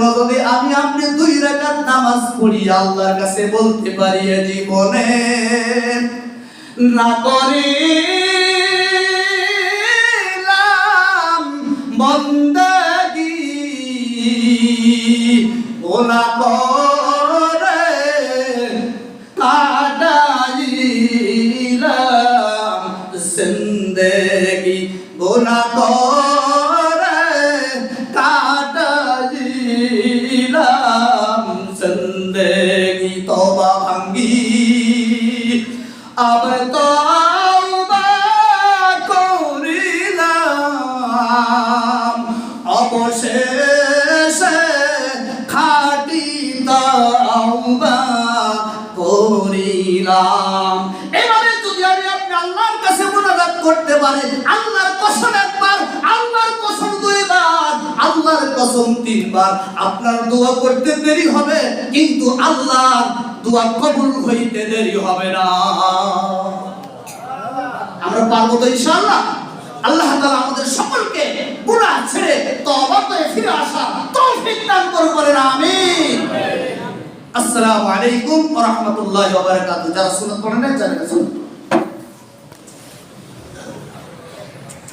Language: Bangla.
যদি আমি আপনি দুই রাকাত নামাজ পড়ি, আল্লাহর কাছে বলতে পারি জীবনে না করিলাম বন্দাগি। ওলা করে কাটাইলাম জিন্দেগি। গোনা করে তবা ভাঙ্গি। আব তওবা করিলাম। অবশেষে খাটি তওবা করিলাম। এবারে যদি আমি আপনি আল্লাহর কাছে মোনাজাত করতে পারি আল্লাহর কসম কসম তিনবার আপনার দোয়া করতে দেরি হবে, কিন্তু আল্লাহর দোয়া কবুল হইতে দেরি হবে না। আমরা পারব তো আল্লাহ আমাদের সকলকে ছেড়ে ফিরে আসা তৌফিক দান বলেন আসসালামু আলাইকুম ওয়া রাহমাতুল্লাহি ওয়া বারাকাতুহু। যারা পড়েন